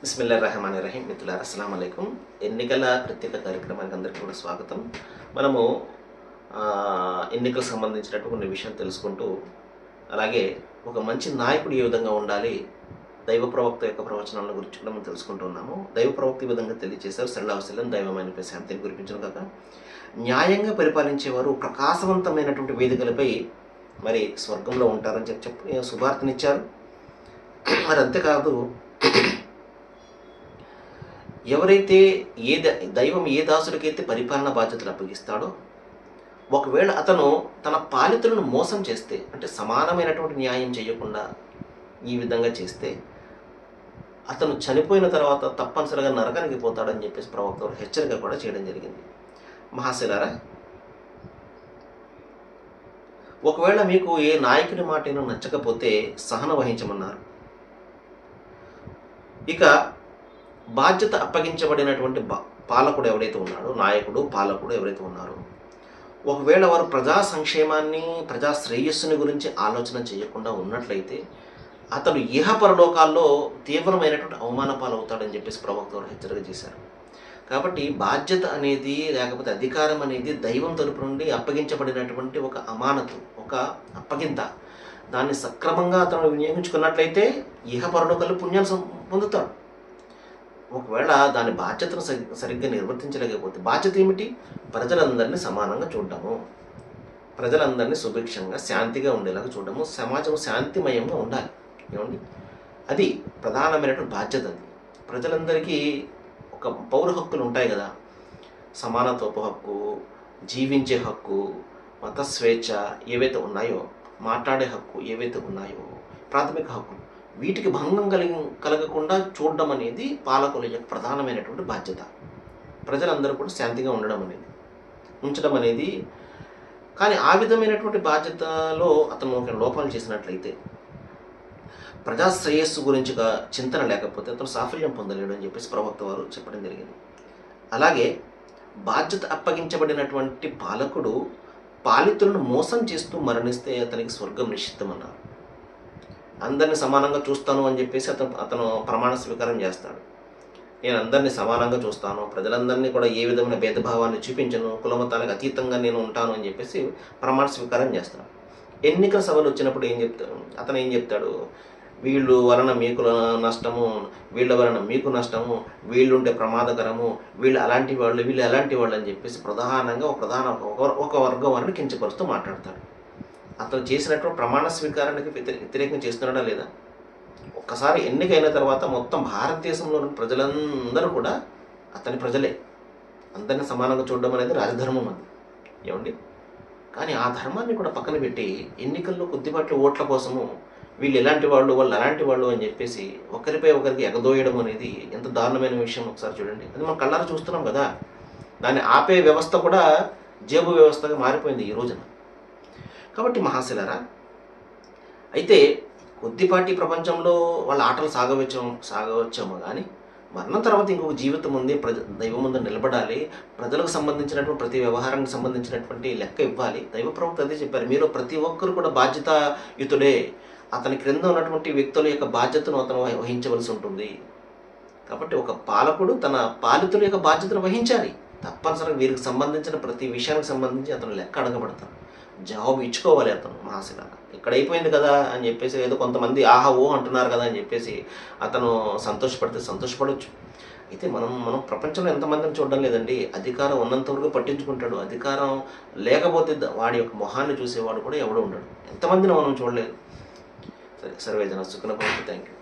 బిస్మిల్లా రహమాన్ రహీం మిత్రులారా అస్సలం అయికం ఎన్నికల ప్రత్యేక కార్యక్రమానికి అందరికీ కూడా స్వాగతం. మనము ఎన్నికలకు సంబంధించినట్టు కొన్ని విషయాలు తెలుసుకుంటూ అలాగే ఒక మంచి నాయకుడు ఏ విధంగా ఉండాలి దైవ ప్రవక్త యొక్క ప్రవచనాల గురించి కూడా మనం తెలుసుకుంటున్నాము దైవ ప్రవక్త ఈ విధంగా తెలియజేశారు. సరళావశల్యం దైవమైన శాంతిని గురించిన కాక న్యాయంగా పరిపాలించేవారు ప్రకాశవంతమైనటువంటి వేదికలపై మరి స్వర్గంలో ఉంటారని చెప్పి చెప్పి శుభార్తనిచ్చారు మరి అంతేకాదు ఎవరైతే ఏ దైవం ఏ దాసుడికైతే పరిపాలన బాధ్యతలు అప్పగిస్తాడో ఒకవేళ అతను తన పాలితులను మోసం చేస్తే అంటే సమానమైనటువంటి న్యాయం చేయకుండా ఈ విధంగా చేస్తే అతను చనిపోయిన తర్వాత తప్పనిసరిగా నరకానికి పోతాడని చెప్పేసి ప్రవక్త హెచ్చరిక కూడా చేయడం జరిగింది. మహాశిలారా ఒకవేళ మీకు ఏ నాయకుని మాట నచ్చకపోతే సహన వహించమన్నారు. ఇక బాధ్యత అప్పగించబడినటువంటి పాలకుడు ఎవరైతే ఉన్నాడో నాయకుడు పాలకుడు ఎవరైతే ఉన్నారో ఒకవేళ వారు ప్రజా సంక్షేమాన్ని ప్రజా శ్రేయస్సుని గురించి ఆలోచన చేయకుండా ఉన్నట్లయితే అతడు ఇహ పరలోకాల్లో తీవ్రమైనటువంటి అవమాన పాలవుతాడని చెప్పేసి ప్రవక్త హెచ్చరిక చేశారు. కాబట్టి బాధ్యత అనేది లేకపోతే అధికారం అనేది దైవం తరపు నుండి అప్పగించబడినటువంటి ఒక అమానతు ఒక అప్పగింత. దాన్ని సక్రమంగా అతను వినియోగించుకున్నట్లయితే ఇహ పరలోకాల్లో పుణ్యాలు సం- పొందుతాడు. ఒకవేళ దాని బాధ్యతను సరిగ్గా నిర్వర్తించలేకపోతే బాధ్యత ఏమిటి? ప్రజలందరినీ సమానంగా చూడడము. ప్రజలందరినీ సుభిక్షంగా శాంతిగా ఉండేలాగా చూడడము. సమాజం శాంతిమయంగా ఉండాలి. ఏమండి? అది ప్రధానమైనటువంటి బాధ్యత అది. ప్రజలందరికీ ఒక పౌర హక్కులు ఉంటాయి కదా. సమానత్వపు హక్కు జీవించే హక్కు మత స్వేచ్ఛ ఏవైతే ఉన్నాయో మాట్లాడే హక్కు ఏవైతే ఉన్నాయో ప్రాథమిక హక్కులు వీటికి భంగం కలిగి కలగకుండా చూడడం అనేది పాలకుల యొక్క ప్రధానమైనటువంటి బాధ్యత. ప్రజలందరూ కూడా శాంతిగా ఉండడం అనేది ఉంచడం అనేది. కానీ ఆ విధమైనటువంటి బాధ్యతలో అతను ఒక లోపాలు చేసినట్లయితే ప్రజా శ్రేయస్సు గురించి చింతన లేకపోతే అతను సాఫల్యం పొందలేడు అని చెప్పేసి ప్రవక్త వారు చెప్పడం జరిగింది. అలాగే బాధ్యత అప్పగించబడినటువంటి పాలకుడు పాలితులను మోసం చేస్తూ మరణిస్తే అతనికి స్వర్గం నిషిద్ధమన్నారు. అందరిని సమానంగా చూస్తాను అని చెప్పేసి అతను అతను ప్రమాణ స్వీకారం చేస్తాడు. నేను అందరినీ సమానంగా చూస్తాను ప్రజలందరినీ కూడా ఏ విధమైన భేదభావాన్ని చూపించను కులమతాలకు అతీతంగా నేను ఉంటాను అని చెప్పేసి ప్రమాణ స్వీకారం చేస్తాడు. ఎన్నికల సభలు వచ్చినప్పుడు ఏం చెప్తాడు? అతను ఏం చెప్తాడు? వీళ్ళు వలన మీకు నష్టము వీళ్ళ వలన మీకు నష్టము వీళ్ళుంటే ప్రమాదకరము వీళ్ళు అలాంటి వాళ్ళు వీళ్ళు అలాంటి వాళ్ళు అని చెప్పేసి ప్రధానంగా ఒక ప్రధాన ఒక- ఒక వర్గం వారిని కించపరుస్తూ మాట్లాడతాడు. అతను చేసినటువంటి ప్రమాణ స్వీకారానికి వ్యతిరేకం చేస్తున్నాడా లేదా? ఒక్కసారి ఎన్నికైన తర్వాత మొత్తం భారతదేశంలోని ప్రజలందరూ కూడా అతని ప్రజలే. అందరిని సమానంగా చూడడం అనేది రాజధర్మం అది. ఏమండి? కానీ ఆ ధర్మాన్ని కూడా పక్కన పెట్టి ఎన్నికల్లో కొద్దిపాట్లు ఓట్ల కోసము వీళ్ళు ఎలాంటి వాళ్ళు వాళ్ళు అలాంటి వాళ్ళు అని చెప్పేసి ఒకరిపై ఒకరికి ఎగదోయడం అనేది ఎంత దారుణమైన విషయం ఒకసారి చూడండి. అది మనం కళ్ళారా చూస్తున్నాం కదా. దాన్ని ఆపే వ్యవస్థ కూడా జేబు వ్యవస్థగా మారిపోయింది ఈ రోజున. కాబట్టి మహాశిలరా అయితే కొద్దిపాటి ప్రపంచంలో వాళ్ళ ఆటలు సాగవచ్చాము సాగవచ్చాము కానీ మరణం తర్వాత ఇంకొక జీవితం ఉంది ప్రజ దైవం ముందు నిలబడాలి ప్రజలకు సంబంధించినటువంటి ప్రతి వ్యవహారానికి సంబంధించినటువంటి లెక్క ఇవ్వాలి. దైవ ప్రవక్త అదే చెప్పారు మీరు ప్రతి ఒక్కరు కూడా బాధ్యతాయుతుడే. అతని క్రింద ఉన్నటువంటి వ్యక్తుల యొక్క బాధ్యతను అతను వహించవలసి ఉంటుంది. కాబట్టి ఒక పాలకుడు తన పాలితుల యొక్క బాధ్యతను వహించాలి. తప్పనిసరిగా వీరికి సంబంధించిన ప్రతి విషయానికి సంబంధించి అతను లెక్క అడగబడతాడు. జాబ్ ఇచ్చుకోవాలి అతను మహాశిల ఇక్కడ అయిపోయింది కదా అని చెప్పేసి ఏదో కొంతమంది ఆహా ఓ అంటున్నారు కదా అని చెప్పేసి అతను సంతోషపడితే సంతోషపడవచ్చు అయితే మనం మనం ప్రపంచంలో ఎంతమందిని చూడడం లేదండి. అధికారం ఉన్నంత వరకు పట్టించుకుంటాడు. అధికారం లేకపోతే వాడి యొక్క మొహాన్ని చూసేవాడు కూడా ఎవడో ఉండడు. ఎంతమందిని మనం చూడలేదు. సరే సర్వేజన సుఖన థ్యాంక్ యూ